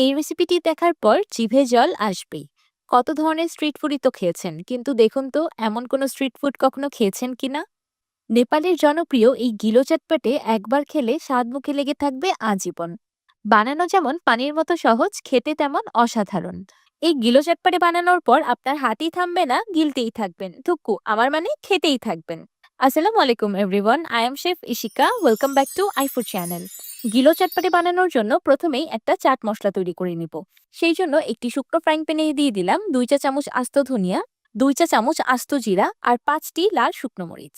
এই রেসিপিটি দেখার পর জিভে জল আসবেই। কত ধরনের স্ট্রিট ফুডই তো খেয়েছেন, কিন্তু দেখুন তো, এমন কোনো স্ট্রিট ফুড কখনো খেয়েছেন কিনা নেপালের জনপ্রিয় এই গিলো চটপটে একবার খেলে স্বাদ মুখে লেগে থাকবে আজীবন। বানানো যেমন পানির মতো সহজ, খেতে তেমন অসাধারণ। এই গিলো চটপটে বানানোর পর আপনার হাতই থামবে না, গিলতেই থাকবেন। থুকু আমার মানে খেতেই থাকবেন। আসসালামু আলাইকুম everyone I am chef Ishika welcome back to iFood channel গিলো চটপটে বানানোর জন্য প্রথমেই একটা চাট মশলা তৈরি করে নিব। সেই জন্য একটি শুকনো ফ্রাইং প্যানে দিয়ে দিলাম দুই চা চামচ আস্ত ধনিয়া, দুই চা চামচ আস্ত জিরা আর পাঁচটি লাল শুকনো মরিচ।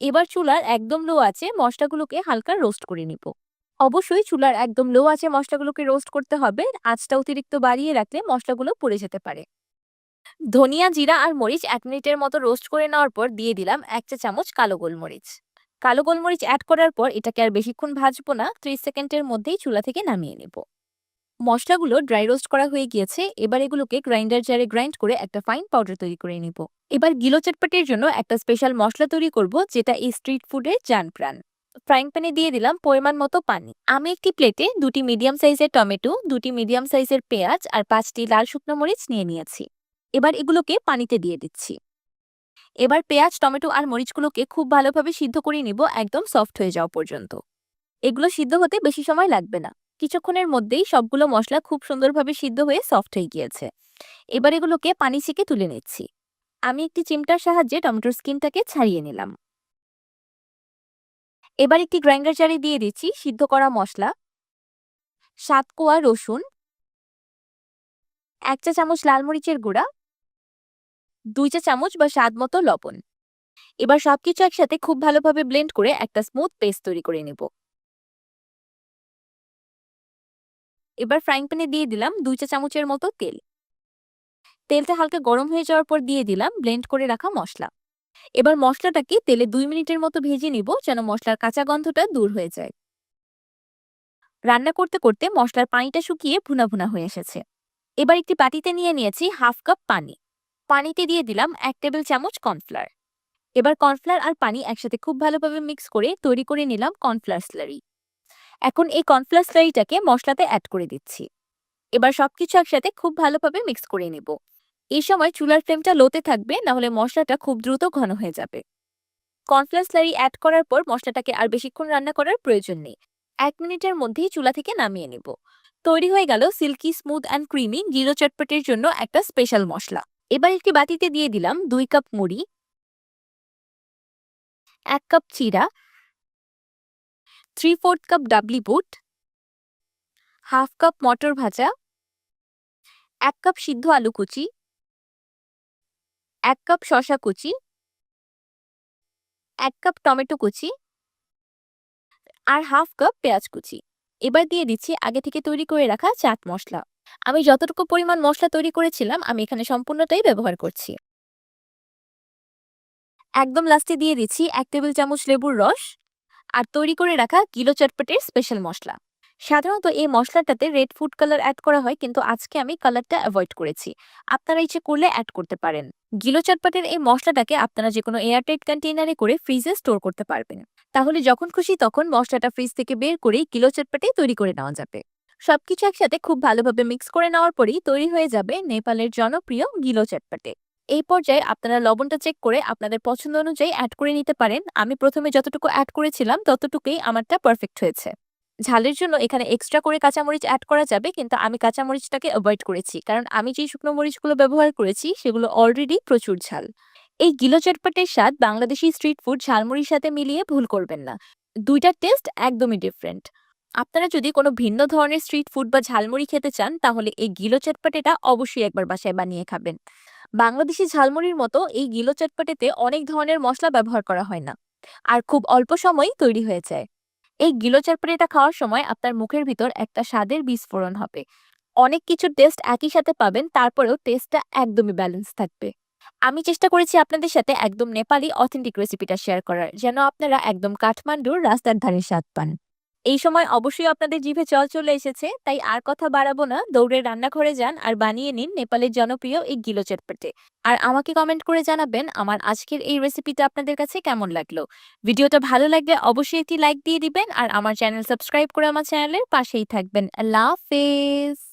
এবার চুলার একদম লো আছে মশলাগুলোকে হালকা রোস্ট করে নিব। অবশ্যই চুলার একদম লো আছে মশলাগুলোকে রোস্ট করতে হবে, আঁচটা অতিরিক্ত বাড়িয়ে রাখলে মশলাগুলো পড়ে যেতে পারে। ধনিয়া, জিরা আর মরিচ এক মিনিটের মতো রোস্ট করে নেওয়ার পর দিয়ে দিলাম এক চা চামচ কালো গোলমরিচ। কালো গোলমরিচ অ্যাড করার পর এটাকে আর বেশিক্ষণ ভাজবো না। ত্রিশ সেকেন্ডের মধ্যেই চুলা থেকে নামিয়ে নেব। মশলাগুলো ড্রাই রোস্ট করা হয়ে গিয়েছে। এবার এগুলোকে গ্রাইন্ডার জারে গ্রাইন্ড করে একটা ফাইন পাউডার তৈরি করে নিব। এবার গিলো চটপাটির জন্য একটা স্পেশাল মশলা তৈরি করব, যেটা এই স্ট্রিট ফুডের জান প্রাণ। ফ্রাইং প্যানে দিয়ে দিলাম পরিমাণ মতো পানি। আমি একটি প্লেটে দুটি মিডিয়াম সাইজের টমেটো, দুটি মিডিয়াম সাইজের পেঁয়াজ আর পাঁচটি লাল শুকনো মরিচ নিয়ে নিয়েছি। এবার এগুলোকে পানিতে দিয়ে দিচ্ছি। এবার পেঁয়াজ, টমেটো আর মরিচগুলোকে খুব ভালোভাবে সিদ্ধ করে নিব একদম সফট হয়ে যাওয়া পর্যন্ত। এগুলো সিদ্ধ হতে বেশি সময় লাগবে না। কিছুক্ষণের মধ্যেই সবগুলো মশলা খুব সুন্দরভাবে সিদ্ধ হয়ে সফট হয়ে গিয়েছে। এবার এগুলোকে পানি ছেঁকে তুলে নিচ্ছি। আমি একটি চিমটার সাহায্যে টমেটোর স্কিনটাকে ছাড়িয়ে নিলাম। এবার একটি গ্রাইন্ডার জারে দিয়ে দিচ্ছি সিদ্ধ করা মশলা। সাত কোয়া রসুন। এক চা চামচ লাল মরিচের গুঁড়া। দুই চা চামচ বা স্বাদ মতো লবণ। এবার সবকিছু একসাথে খুব ভালোভাবে ব্লেন্ড করে একটা স্মুথ পেস্ট তৈরি করে নেব। এবার ফ্রাইং প্যানে দিয়ে দিলাম দুই চা চামচের মতো তেল। তেলটা হালকা গরম হয়ে যাওয়ার পর দিয়ে দিলাম ব্লেন্ড করে রাখা মশলা। এবার মশলাটাকে তেলে দুই মিনিটের মতো ভেজে নিব যেন মশলার কাঁচা গন্ধটা দূর হয়ে যায়। রান্না করতে করতে মশলার পানিটা শুকিয়ে ভুনা ভুনা হয়ে এসেছে। এবার একটি বাটিতে নিয়ে নিয়েছি হাফ কাপ পানি। পানিতে দিয়ে দিলাম এক টেবিল চামচ কর্নফ্লাওয়ার। এবার কর্নফ্লার আর পানি একসাথে খুব ভালোভাবে মিক্স করে তৈরি করে নিলাম কর্নফ্লাওয়ার স্লারি। এখন এই কর্নফ্লাওয়ার স্লারিটাকে মশলাতে অ্যাড করে দিচ্ছি। এবার সবকিছু একসাথে খুব ভালোভাবে মিক্স করে নেব। এই সময় চুলার ফ্লেমটা লোতে থাকবে, নাহলে মশলাটা খুব দ্রুত ঘন হয়ে যাবে। কর্নফ্লাওয়ার স্লারি অ্যাড করার পর মশলাটাকে আর বেশিক্ষণ রান্না করার প্রয়োজন নেই। এক মিনিটের মধ্যেই চুলা থেকে নামিয়ে নেব। তৈরি হয়ে গেল silky smooth and creamy zero চটপটের জন্য একটা স্পেশাল মশলা। এবার একটি বাটিতে দিয়ে দিলাম দুই কাপ মুড়ি, এক কাপ চিরা থ্রি ফোর্থ কাপ ডাবলি বুট হাফ কাপ মটর ভাজা, এক কাপ সিদ্ধ আলু কুচি, এক কাপ শশা কুচি, এক কাপ টমেটো কুচি আর হাফ কাপ পেঁয়াজ কুচি। এবার দিয়ে দিচ্ছি আগে থেকে তৈরি করে রাখা চাট মশলা। আমি যতটুকু পরিমাণ মশলা তৈরি করেছিলাম, আমি এখানে সম্পূর্ণটাই ব্যবহার করছি। একদম লাস্টে দিয়ে দিচ্ছি এক টেবিল চামচ লেবুর রস আর তৈরি করে রাখা কিলো চটপটের স্পেশাল মশলা। সাধারণত এই মশলাটাতে রেড ফুড কালার অ্যাড করা হয়, কিন্তু আজকে আমি কালারটা অ্যাভয়েড করেছি। আপনারা ইচ্ছে করলে অ্যাড করতে পারেন। গিলো চটপটের এই মশলাটাকে আপনারা যে কোনো এয়ারটাইট কন্টেইনারে করে ফ্রিজে স্টোর করতে পারবেন। তাহলে যখন খুশি তখন মশলাটা ফ্রিজ থেকে বের করে কিলো চটপটে তৈরি করে নেওয়া যাবে। সবকিছু একসাথে খুব ভালোভাবে মিক্স করে নেওয়ার পরেই তৈরি হয়ে যাবে নেপালের জনপ্রিয় গিলো চটপটে। এই পর্যায়ে আপনারা লবণটা চেক করে আপনাদের পছন্দ অনুযায়ী অ্যাড করে নিতে পারেন। আমি প্রথমে যতটুকু অ্যাড করেছিলাম, ততটুকুই আমারটা পারফেক্ট হয়েছে। ঝালের জন্য এখানে এক্সট্রা করে কাঁচামরিচ অ্যাড করা যাবে, কিন্তু আমি কাঁচামরিচটাকে অ্যাভয়েড করেছি। কারণ আমি যেই শুকনো মরিচগুলো ব্যবহার করেছি, সেগুলো অলরেডি প্রচুর ঝাল। এই গিলো চটপটের স্বাদ বাংলাদেশি স্ট্রিট ফুড ঝালমুড়ির সাথে মিলিয়ে ভুল করবেন না। দুইটার টেস্ট একদমই ডিফারেন্ট আপনারা যদি কোনো ভিন্ন ধরনের স্ট্রিট ফুড বা ঝালমুড়ি খেতে চান, তাহলে এই গিলো চটপটেটা অবশ্যই একবার বাসায় বানিয়ে খাবেন। বাংলাদেশি ঝালমুড়ির মতো এই গিলো চটপটেতে অনেক ধরনের মশলা ব্যবহার করা হয় না, আর খুব অল্প সময়ই তৈরি হয়ে যায়। এই গিলো চটপটিটা খাওয়ার সময় আপনার মুখের ভিতর একটা স্বাদের বিস্ফোরণ হবে। অনেক কিছুর টেস্ট একই সাথে পাবেন, তারপরেও টেস্টটা একদমই ব্যালেন্স থাকবে। আমি চেষ্টা করেছি আপনাদের সাথে একদম নেপালি অথেন্টিক রেসিপিটা শেয়ার করার, যেন আপনারা একদম কাঠমান্ডুর রাস্তার ধারে স্বাদ পান। এই সময় অবশ্যই আপনাদের জিভে চল চলে এসেছে, তাই আর কথা বাড়াবো না। দৌড়ে রান্নাঘরে যান আর বানিয়ে নিন নেপালের জনপ্রিয় এই গিলো চটপটে আর আমাকে কমেন্ট করে জানাবেন আমার আজকের এই রেসিপিটা আপনাদের কাছে কেমন লাগল? ভিডিওটা ভালো লাগলে অবশ্যই একটি লাইক দিয়ে দিবেন আর আমার চ্যানেল সাবস্ক্রাইব করে আমার চ্যানেলের পাশেই থাকবেন। আল্লাহ হাফেজ!